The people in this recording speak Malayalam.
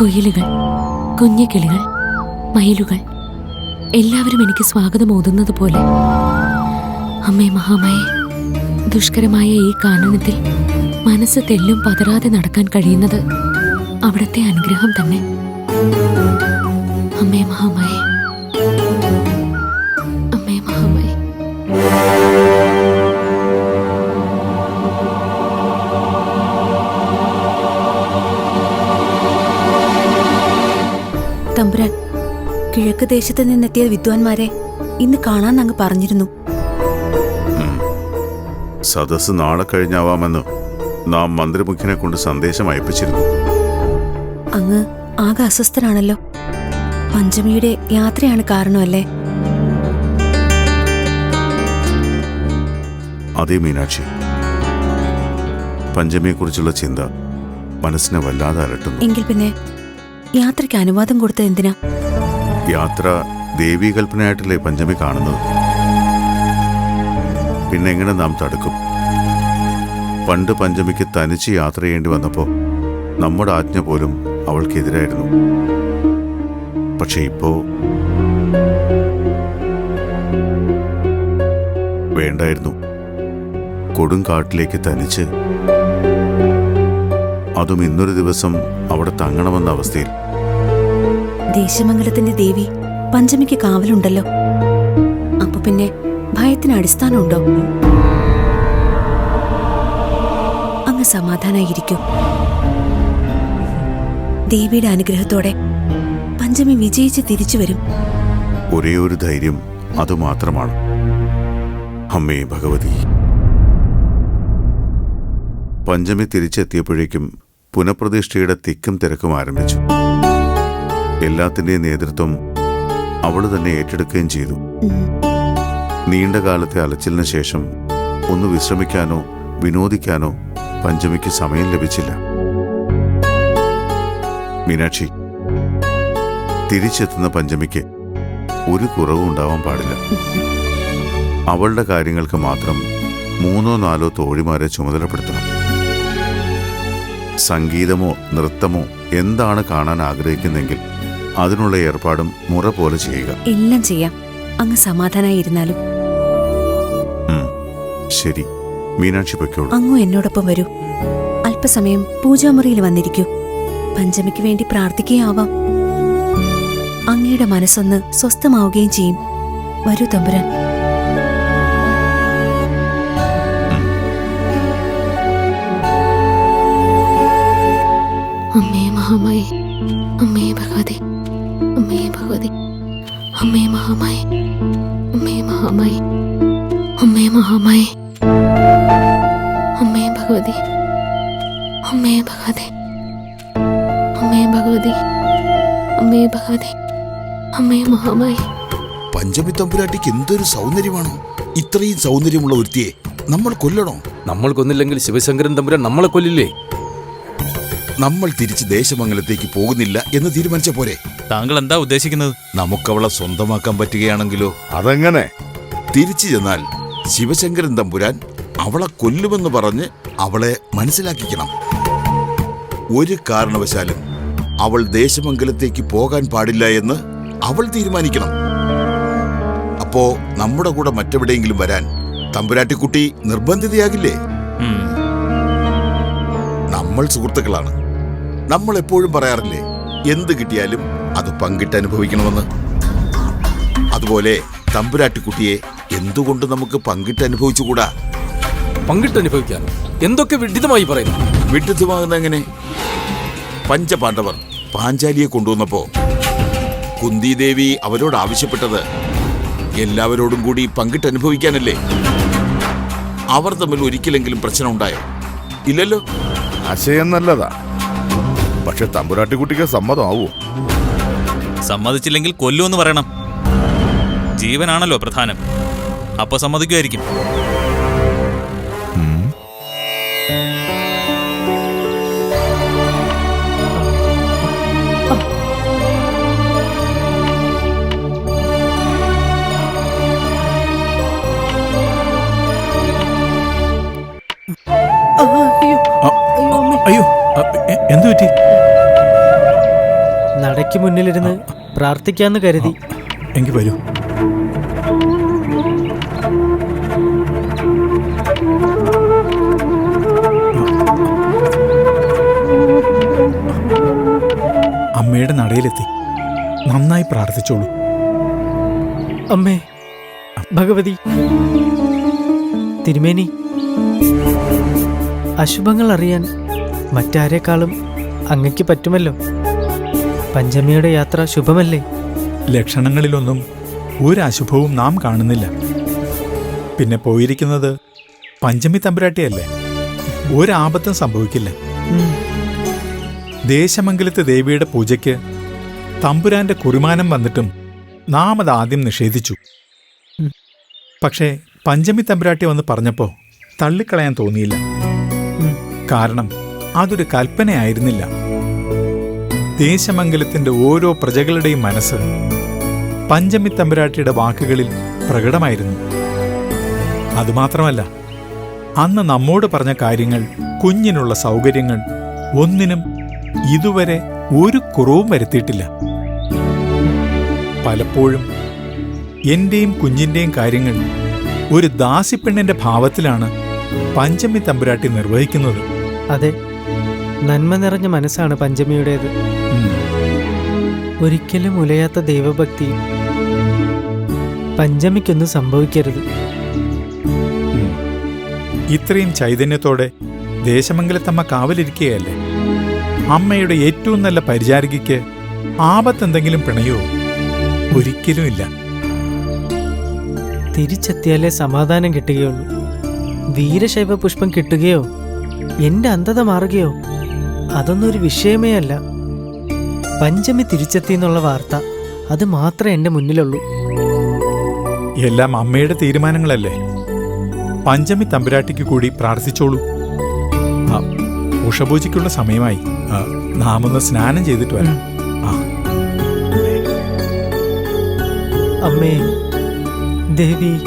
കുയിലുകൾ കുഞ്ഞു കിളികൾ മയിലുകൾ എല്ലാവരും എനിക്ക് സ്വാഗതം ഓതുന്നത് പോലെ. അമ്മേ മഹാമയെ ദുഷ്കരമായ ഈ കാനനത്തിൽ മനസ്സ് തെല്ലും പതരാതെ നടക്കാൻ കഴിയുന്നത് അവിടുത്തെ അനുഗ്രഹം തന്നെ. അമ്മേ മഹാമയെ തമ്പുരാൻ കിഴക്ക് ദേശത്ത് നിന്നെത്തിയ വിദ്വാൻമാരെ ഇന്ന് കാണാൻ അങ്ങ് പറഞ്ഞിരുന്നു. സദസ് നാളെ കഴിഞ്ഞാവാമെന്ന് നാം മന്ത്രിമുഖ്യനെ കൊണ്ട് സന്ദേശം അയപ്പിച്ചിരുന്നു. അങ്ങ് ആകെ അസ്വസ്ഥനാണല്ലോ. പഞ്ചമിയുടെ യാത്രയാണ് കാരണമല്ലേ? അതേ മീനാക്ഷി. പഞ്ചമിയെക്കുറിച്ചുള്ള ചിന്ത മനസ്സിനെ വല്ലാതെ അലട്ടുന്നു. എങ്കിൽ പിന്നെ യാത്രയ്ക്ക് അനുവാദം കൊടുത്ത എന്തിനാ? യാത്ര ദേവീകൽപ്പനയായിട്ടല്ലേ പഞ്ചമി കാണുന്നത്. പിന്നെ എങ്ങനെ നാം തടുക്കും? പണ്ട് പഞ്ചമിക്ക് തനിച്ച് യാത്ര ചെയ്യേണ്ടി വന്നപ്പോൾ നമ്മുടെ ആജ്ഞ പോലും അവൾക്കെതിരായിരുന്നു. പക്ഷെ ഇപ്പോ വേണ്ടായിരുന്നു. കൊടുങ്കാട്ടിലേക്ക് തനിച്ച് അതും ഇന്നൊരു ദിവസം അവിടെ തങ്ങണമെന്ന അവസ്ഥയിൽ. ദേശമംഗലത്തിന്റെ ദേവി പഞ്ചമിക്ക് കാവലുണ്ടല്ലോ. അപ്പൊ പിന്നെ ഭയത്തിന് അടിസ്ഥാനമുണ്ടോ? അങ്ങ് സമാധാനായിരിക്കും. ദേവിയുടെ അനുഗ്രഹത്തോടെ പഞ്ചമി വിജയിച്ച് തിരിച്ചു വരും. ഒരേ ഒരു ധൈര്യം അതുമാത്രമാണ് അമ്മേ ഭഗവതി. പഞ്ചമി തിരിച്ചെത്തിയപ്പോഴേക്കും പുനഃപ്രതിഷ്ഠയുടെ തിക്കും തിരക്കും ആരംഭിച്ചു. എല്ലാത്തിന്റെയും നേതൃത്വം അവൾ തന്നെ ഏറ്റെടുക്കുകയും ചെയ്തു. നീണ്ട കാലത്തെ അലച്ചിലിന് ശേഷം ഒന്ന് വിശ്രമിക്കാനോ വിനോദിക്കാനോ പഞ്ചമിക്ക് സമയം ലഭിച്ചില്ല. മീനാക്ഷി തിരിച്ചെത്തുന്ന പഞ്ചമിക്ക് ഒരു കുറവും ഉണ്ടാവാൻ പാടില്ല. അവളുടെ കാര്യങ്ങൾക്ക് മാത്രം മൂന്നോ നാലോ തോഴിമാരെ ചുമതലപ്പെടുത്തണം. സംഗീതമോ നൃത്തമോ എന്താണ് കാണാൻ ആഗ്രഹിക്കുന്നെങ്കിൽ അതിനുള്ള ഏർപ്പാടും മുറ പോലെ ചെയ്യുക. എല്ലാം ചെയ്യാം. അങ്ങ് സമാധാനായിരുന്നാലും. ശരി. മീനാക്ഷി പൊയ്ക്കോളൂ. അങ്ങു എന്നോടൊപ്പം വരൂ. അല്പസമയം പൂജാമുറിയിൽ വന്നിരിക്കൂ. പഞ്ചമിക്ക് വേണ്ടി പ്രാർത്ഥിക്കുകയാവാം. അങ്ങയുടെ മനസ്സൊന്ന് സ്വസ്ഥമാവുകയും ചെയ്യും. വരൂ തമ്പുരാൻ. മഹാമായി അമ്മേ ഭഗവതി അമ്മേ ഭഗവതി അമ്മേ മഹാമായി അമ്മേ മഹാമായി അമ്മേ മഹാമായി അമ്മേ ഭഗവതി അമ്മേ ഭഗവതി അമ്മേ ഭഗവതി അമ്മേ ഭഗവതി അമ്മേ മഹാമായി. പഞ്ചമി തമ്പുരാട്ടിക്ക് എന്തൊരു സൗന്ദര്യമാണോ? ഇത്രയും സൗന്ദര്യമുള്ള ഒരുത്തിയെ നമ്മൾ കൊല്ലണോ? നമ്മൾ കൊന്നില്ലെങ്കിൽ ശിവശങ്കരൻ തമ്പുരാൻ നമ്മളെ കൊല്ലില്ലേ? നമ്മൾ തിരിച്ച് ദേശമംഗലത്തേക്ക് പോകുന്നില്ല എന്ന് തീരുമാനിച്ച പോരെ. താങ്കൾ എന്താ ഉദ്ദേശിക്കുന്നത്? നമുക്കവളെ സ്വന്തമാക്കാൻ പറ്റുകയാണെങ്കിലോ? അതെങ്ങനെ? തിരിച്ചു ചെന്നാൽ ശിവശങ്കരൻ തമ്പുരാൻ അവളെ കൊല്ലുമെന്ന് പറഞ്ഞ് അവളെ മനസ്സിലാക്കിക്കണം. ഒരു കാരണവശാലും അവൾ ദേശമംഗലത്തേക്ക് പോകാൻ പാടില്ല എന്ന് അവൾ തീരുമാനിക്കണം. അപ്പോ നമ്മുടെ കൂടെ മറ്റെവിടെയെങ്കിലും വരാൻ തമ്പുരാട്ടിക്കുട്ടി നിർബന്ധിതയാകില്ലേ. നമ്മൾ സുഹൃത്തുക്കളാണ്. നമ്മൾ എപ്പോഴും പറയാറില്ലേ എന്ത് കിട്ടിയാലും അത് പങ്കിട്ട് അനുഭവിക്കണമെന്ന്. അതുപോലെ തമ്പുരാട്ടിക്കുട്ടിയെ എന്തുകൊണ്ട് നമുക്ക് പങ്കിട്ട് അനുഭവിച്ചുകൂടാ? പങ്കിട്ട് അനുഭവിക്കാൻ എന്തൊക്കെ വിഡിതമായി പറയുന്നു? വിഡിതമാകുന്ന എങ്ങനെ? പഞ്ചപാണ്ഡവർ പാഞ്ചാലിയെ കൊണ്ടുവന്നപ്പോ കുന്തിദേവി അവരോട് ആവശ്യപ്പെട്ടത് എല്ലാവരോടും കൂടി പങ്കിട്ട് അനുഭവിക്കാനല്ലേ? അവർ തമ്മിൽ ഒരിക്കലെങ്കിലും പ്രശ്നം ഉണ്ടായോ ഇല്ലല്ലോ? ആശയം നല്ലതാ. പക്ഷെ തമ്പുരാട്ടിക്കുട്ടിക്ക് സമ്മതമാവോ? സമ്മതിച്ചില്ലെങ്കിൽ കൊല്ലുമെന്ന് പറയണം. ജീവനാണല്ലോ പ്രധാനം. അപ്പൊ സമ്മതിക്കുമായിരിക്കും. നടയ്ക്ക് മുന്നിലിരുന്ന് പ്രാർത്ഥിക്കാന്ന് കരുതി. എങ്കിൽ വരൂ. അമ്മയുടെ നടയിലെത്തി. നന്നായി പ്രാർത്ഥിച്ചോളൂ. അമ്മേ ഭഗവതി തിരുമേനി അശുഭങ്ങൾ അറിയാൻ മറ്റാരേക്കാളും അങ്ങയ്ക്ക് പറ്റുമല്ലോ? പഞ്ചമിയുടെ യാത്ര ശുഭമല്ലേ? ലക്ഷണങ്ങളിലൊന്നും ഒരു അശുഭവും നാം കാണുന്നില്ല. പിന്നെ പോയിരിക്കുന്നത് പഞ്ചമി തമ്പുരാട്ടിയല്ലേ? ഒരാപത്തും സംഭവിക്കില്ല. ദേശമംഗലത്തെ ദേവിയുടെ പൂജയ്ക്ക് തമ്പുരാന്റെ കുറിമാനം വന്നിട്ടും നാം അത് ആദ്യം നിഷേധിച്ചു. പക്ഷേ പഞ്ചമി തമ്പുരാട്ടി വന്ന് പറഞ്ഞപ്പോ തള്ളിക്കളയാൻ തോന്നിയില്ല. കാരണം അതൊരു കൽപ്പനയായിരുന്നില്ല. ദേശമംഗലത്തിന്റെ ഓരോ പ്രജകളുടെയും മനസ്സ് പഞ്ചമി തമ്പുരാട്ടിയുടെ വാക്കുകളിൽ പ്രകടമായിരുന്നു. അതുമാത്രമല്ല അന്ന് നമ്മോട് പറഞ്ഞ കാര്യങ്ങൾ കുഞ്ഞിനുള്ള സൗകര്യങ്ങൾ ഒന്നിനും ഇതുവരെ ഒരു കുറവും വരുത്തിയിട്ടില്ല. പലപ്പോഴും എന്റെയും കുഞ്ഞിന്റെയും കാര്യങ്ങൾ ഒരു ദാസിപ്പെണ്ണിന്റെ ഭാവത്തിലാണ് പഞ്ചമി തമ്പുരാട്ടി നിർവഹിക്കുന്നത്. അതെ നന്മ നിറഞ്ഞ മനസ്സാണ് പഞ്ചമിയുടേത്. ഒരിക്കലും ഉലയാത്ത ദൈവഭക്തി പഞ്ചമിക്കൊന്നും സംഭവിക്കരുത്. ഇത്രയും ചൈതന്യത്തോടെ ദേശമംഗലത്തമ്മ കാവലിരിക്കുകയല്ലേ? അമ്മയുടെ ഏറ്റവും നല്ല പരിചാരികയ്ക്ക് ആപത്തെന്തെങ്കിലും പിണയോ ഒരിക്കലും ഇല്ല. തിരിച്ചെത്തിയാലേ സമാധാനം കിട്ടുകയുള്ളൂ. വീരശൈവ പുഷ്പം കിട്ടുകയോ? എന്റെ അന്ധത മാറുകയോ? അതൊന്നും ഒരു വിഷയമേ അല്ല. പഞ്ചമി തിരിച്ചെത്തി എന്നുള്ള വാർത്ത അത് മാത്രമേ എന്റെ മുന്നിലുള്ളൂ. എല്ലാം അമ്മയുടെ തീരുമാനങ്ങളല്ലേ? പഞ്ചമി തമ്പുരാട്ടിക്ക് കൂടി പ്രാർത്ഥിച്ചോളൂ. ആ, ഉഷപൂജയ്ക്കുള്ള സമയമായി. ആ, നാം ഒന്ന് സ്നാനം ചെയ്തിട്ട് വരാം. ആ. അമ്മേ ദേവി